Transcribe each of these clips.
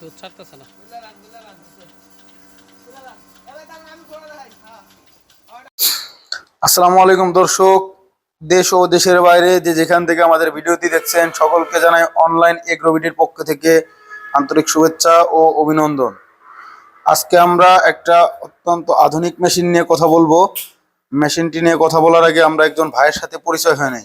দুধ ছাড়তেছে না আসসালামু আলাইকুম দর্শক। দেশ ও দেশের বাইরে যে যেখান থেকে আমাদের ভিডিওটি দেখছেন সকলকে জানাই অনলাইন এগ্রোভিডির পক্ষ থেকে আন্তরিক শুভেচ্ছা ও অভিনন্দন। আজকে আমরা একটা অত্যন্ত আধুনিক মেশিন নিয়ে কথা বলব। মেশিনটি নিয়ে কথা বলার আগে আমরা একজন ভাইয়ের সাথে পরিচয় হয় নাই।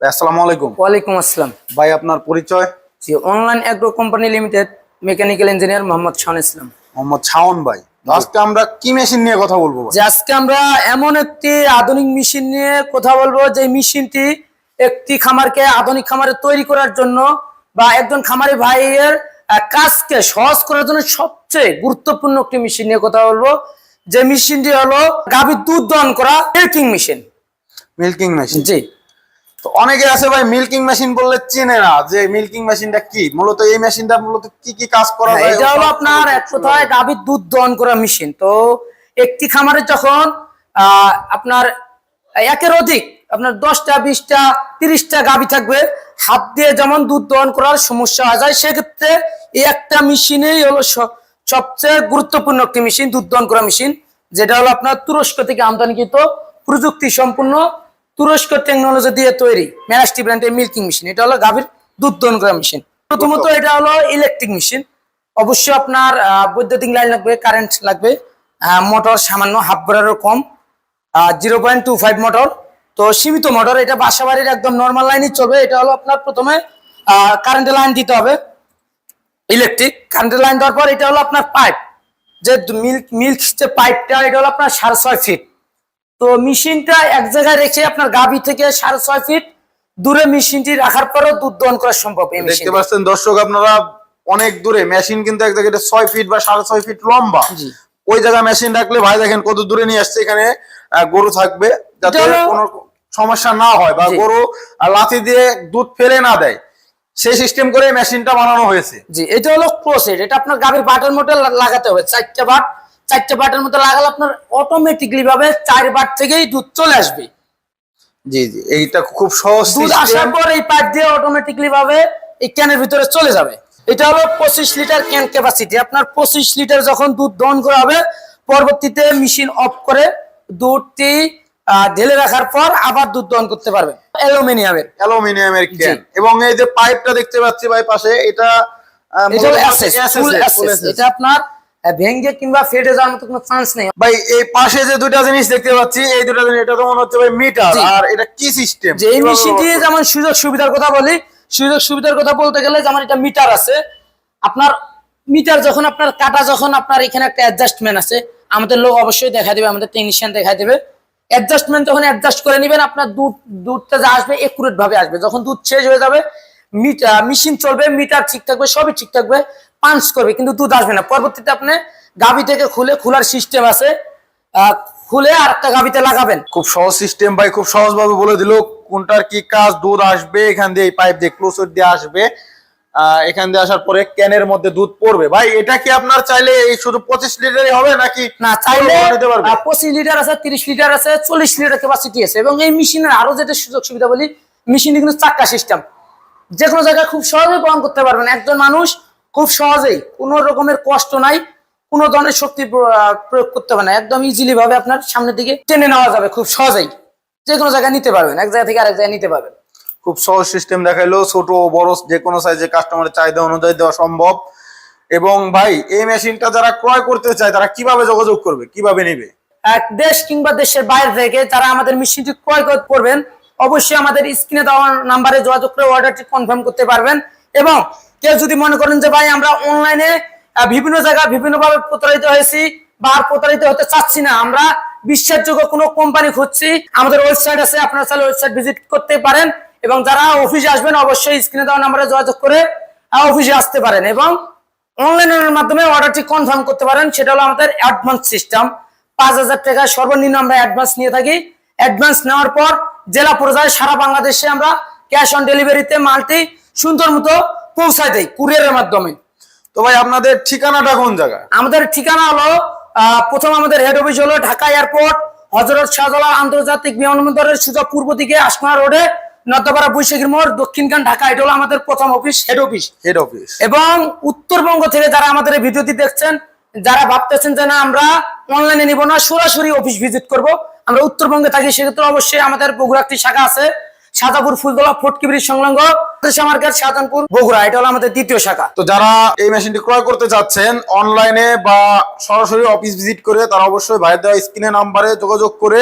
আসসালামু আলাইকুম। ওয়ালাইকুম আসসালাম। ভাই আপনার পরিচয়? জি online agro company limited mechanical engineer Mohammad Shahan Islam. Mohammad Shawon ভাই আজকে আমরা কি মেশিন নিয়ে কথা বলব যে আজকে আমরা এমন একটি আধুনিক মেশিন নিয়ে কথা বলব যে মেশিনটি একটি খামারকে আধুনিক খামারে তৈরি করার জন্য বা একজন খামারি ভাইয়ের কাজকে সহজ করার জন্য সবচেয়ে গুরুত্বপূর্ণ একটি মেশিন নিয়ে কথা বলব। যে মেশিনটি হলো গাভীর দুধ দহন করা মিল্কিং মেশিন মিল্কিং মেশিন জি। তো অনেকে আছে ভাই মিল্কিং মেশিন বললে চেনে না যে মিল্কিং মেশিনটা কি? মূলত এই মেশিনটা মূলত কি কি কাজ করা হ্যাঁ, যায় এটা হলো আপনার এক কথায় গাভীর দুধ দহন করা মেশিন তো একটি খামারে যখন আহ, আপনার একের অধিক আপনার দশটা, বিশটা, তিরিশটা গাভী থাকবে। হাত দিয়ে যেমন দুধ দহন করার সমস্যা হয়ে যায়, সেক্ষেত্রে এই একটা মেশিনেই হলো সবচেয়ে গুরুত্বপূর্ণ একটি মেশিন, দুধ দহন করা মেশিন, যেটা হলো আপনার তুরস্ক থেকে আমদানিকৃত প্রযুক্তি সম্পূর্ণ তুরস্ক টেকনোলজি দিয়ে তৈরি ম্যারাস্টি ব্র্যান্ডের মিল্কিং মেশিন এটা হলো গাভীর দুধ দহন করা মেশিন। প্রথমত এটা হলো ইলেকট্রিক মেশিন অবশ্যই আপনার বৈদ্যুতিক লাইন লাগবে কারেন্ট লাগবে মোটর সামান্য হাফ ব্রেরও কম zero point two five motor তো সীমিত মোটর এটা বাসা বাড়ির একদম নর্মাল লাইনই চলবে। এটা হলো আপনার প্রথমে কারেন্টের লাইন দিতে হবে। ইলেকট্রিক কারেন্টের লাইন দেওয়ার পর এটা হলো আপনার পাইপ যে মিল্ক মিল্ক যে পাইপটা এটা হলো আপনার সাড়ে ছয় ফিট তো মেশিনটা এক জায়গায় রেখে আপনার গাভী থেকে সাড়ে ছয় ফিট দূরে মেশিনটি রাখার পরও দুধ দহন করা সম্ভব দেখতে পাচ্ছেন দর্শক আপনারা অনেক দূরে মেশিন কিন্তু এক জায়গায় ছয় ফিট বা সাড়ে ছয় ফিট লম্বা। ওই জায়গায় মেশিন রাখলে ভাই দেখেন কত দূরে নিয়ে আসছে এখানে গরু থাকবে। যাতে কোনো সমস্যা না হয় বা গরু লাথি দিয়ে দুধ ফেলে না দেয় সেই সিস্টেম করে মেশিনটা বানানো হয়েছে। জি এটা হলো ক্লোজেড এটা আপনার গাভীর বাটের মধ্যে লাগাতে হবে চারটে বাট চারটে বাটের মধ্যে লাগালে আপনার অটোমেটিকলি ভাবে চার বাট থেকেই দুধ চলে আসবে। জি জি এইটা খুব সহজ দুধ আসার পর এই পাইপ দিয়ে অটোমেটিকলি ভাবে এই ক্যানের ভিতরে চলে যাবে। এটা হলো পঁচিশ লিটার ক্যান ক্যাপাসিটি আপনার পঁচিশ লিটার যখন দুধ দহন করা হবে পরবর্তীতে মেশিন অফ করে দুধটি ঢেলে রাখার পর আবার দুধ দহন করতে পারবেন। অ্যালুমিনিয়ামের। অ্যালুমিনিয়ামের ক্যান এবং এই যে পাইপটা দেখতে পাচ্ছি ভাই পাশে এটা এটা আপনার আহ, ভেঙে কিংবা ফেটে যাওয়ার মতো কোনো চান্স নেই। ভাই এই পাশে যে দুইটা জিনিস দেখতে পাচ্ছি এই দুটা জিনিস এটা তো মনে হচ্ছে ভাই মিটার আর এটা কি সিস্টেম যে এই মেশিন দিয়ে যেমন সুযোগ সুবিধার কথা বলি সুযোগ সুবিধার কথা বলতে গেলে যেমন এটা মিটার আছে আপনার মিটার যখন আপনার কাটা যখন আপনার এখানে একটা অ্যাডজাস্টমেন্ট আছে আমাদের লোক অবশ্যই দেখা দিবে আমাদের টেকনিশিয়ান দেখা দিবে। অ্যাডজাস্টমেন্ট যখন অ্যাডজাস্ট করে নেবেন, আপনার দুধ, দুধটা যা আসবে একুরেট ভাবে আসবে। যখন দুধ শেষ হয়ে যাবে মেশিন চলবে মিটার ঠিক থাকবে, সবই ঠিক থাকবে পাঞ্চ করবে, কিন্তু দুধ আসবে না। পরবর্তীতে আপনি গাভি থেকে খুলে, খোলার সিস্টেম আছে খুলে আর একটা গাভিতে লাগাবেন। খুব সহজ সিস্টেম ভাই, খুব সহজ ভাবে বলে দিল, কোনটার কি কাজ, দুধ আসবে, এখান দিয়ে পাইপ দিয়ে ক্লোজর দিয়ে আসবে। এখান দিয়ে আসার পরে ক্যানের মধ্যে দুধ পড়বে। ভাই এটা কি আপনার চাইলে এই শুধু পঁচিশ লিটারই হবে নাকি না চাইলে পঁচিশ লিটার আছে তিরিশ লিটার আছে চল্লিশ লিটার ক্যাপাসিটি আছে। এবং এই মেশিনের আরও যেটা সুযোগ সুবিধা বলি মেশিনে কিন্তু চাক্কা সিস্টেম যে কোনো জায়গায় খুব সহজেই বহন করতে পারবেন। একজন মানুষ খুব সহজেই কোনো রকমের কষ্ট নাই কোনো ধরনের শক্তি প্রয়োগ করতে হবে না। একদম ইজিলি ভাবে আপনার সামনের দিকে টেনে নেওয়া যাবে খুব সহজেই। যে কোনো জায়গায় নিতে পারবেন এক জায়গা থেকে আরেক জায়গায় নিতে পারবেন। খুব সহজ সিস্টেম দেখাইলো, ছোট, বড় যে কোনো সাইজে কাস্টমারের চাহিদা অনুযায়ী দেওয়া সম্ভব। এবং ভাই, এই মেশিনটা যারা ক্রয় করতে চায়, তারা কীভাবে যোগাযোগ করবে, কীভাবে নেবে? এক দেশ কিংবা দেশের বাইরে থেকে যারা আমাদের মেশিনটি ক্রয় কর- করবেন, অবশ্যই আমাদের স্ক্রিনে দেওয়া নাম্বারে যোগাযোগ করে অর্ডারটি কনফার্ম করতে পারবেন। এবং কেউ যদি মনে করেন যে, ভাই, আমরা অনলাইনে বিভিন্ন জায়গায় বিভিন্ন ভাবে প্রতারিত হয়েছি বা প্রতারিত হতে চাচ্ছি না, আমরা বিশ্বাসযোগ্য কোনো কোম্পানি খুঁজছি, আমাদের ওয়েবসাইট আছে, আপনারা চাইলে ওয়েবসাইট ভিজিট করতে পারেন। এবং যারা অফিসে আসবেন অবশ্যই স্ক্রিনে দেওয়া নাম্বারে যোগাযোগ করে অফিসে আসতে পারেন এবং অনলাইনের মাধ্যমে অর্ডারটি কনফার্ম করতে পারেন। সেটা হলো আমাদের অ্যাডভান্স সিস্টেম পাঁচ হাজার টাকা সর্বনিম্ন আমরা অ্যাডভান্স নিয়ে থাকি। অ্যাডভান্স নেওয়ার পর জেলা পর্যায়ে সারা বাংলাদেশে আমরা ক্যাশ অন ডেলিভারিতে মালটি সুন্দর মতো পৌঁছায় দেই কুরিয়ারের মাধ্যমে। তো ভাই আপনাদের ঠিকানাটা কোন জায়গায়? আমাদের ঠিকানা হলো প্রথম আমাদের হেড অফিস হলো ঢাকা এয়ারপোর্ট হজরত শাহজালাল আন্তর্জাতিক বিমানবন্দরের সোজা পূর্ব দিকে আসমা রোডে নর্দাপাড়া বৈশাখীর মোড় দক্ষিণখান ঢাকা এটা হলো আমাদের প্রথম office head office head office এবং উত্তরবঙ্গ থেকে যারা আমাদের এই ভিডিওটি দেখছেন যারা ভাবতেছেন যে না আমরা অনলাইনে নিব না সরাসরি অফিস ভিজিট করব। আমরা উত্তরবঙ্গে থাকি সেক্ষেত্রে অবশ্যই আমাদের বগুড়া একটি শাখা আছে সাদাপুর ফুলতলা ফটকিবির সংলগ্ন শাহজাহানপুর বগুড়া এটা হলো আমাদের দ্বিতীয় শাখা। তো যারা এই মেশিনটি ক্রয় করতে চাচ্ছেন অনলাইনে বা সরাসরি অফিস ভিজিট করে তারা অবশ্যই ভাইয়ের দেওয়া স্ক্রিনে নাম্বারে যোগাযোগ করে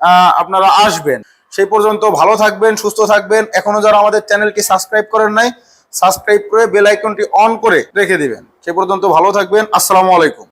আহ, আপনারা আসবেন। সেই পর্যন্ত ভালো থাকবেন, সুস্থ থাকবেন। এখনও যারা আমাদের চ্যানেলটি সাবস্ক্রাইব করেন নাই, সাবস্ক্রাইব করে বেল আইকনটি অন করে রেখে দিবেন। সেই পর্যন্ত ভালো থাকবেন। আসসালামু আলাইকুম।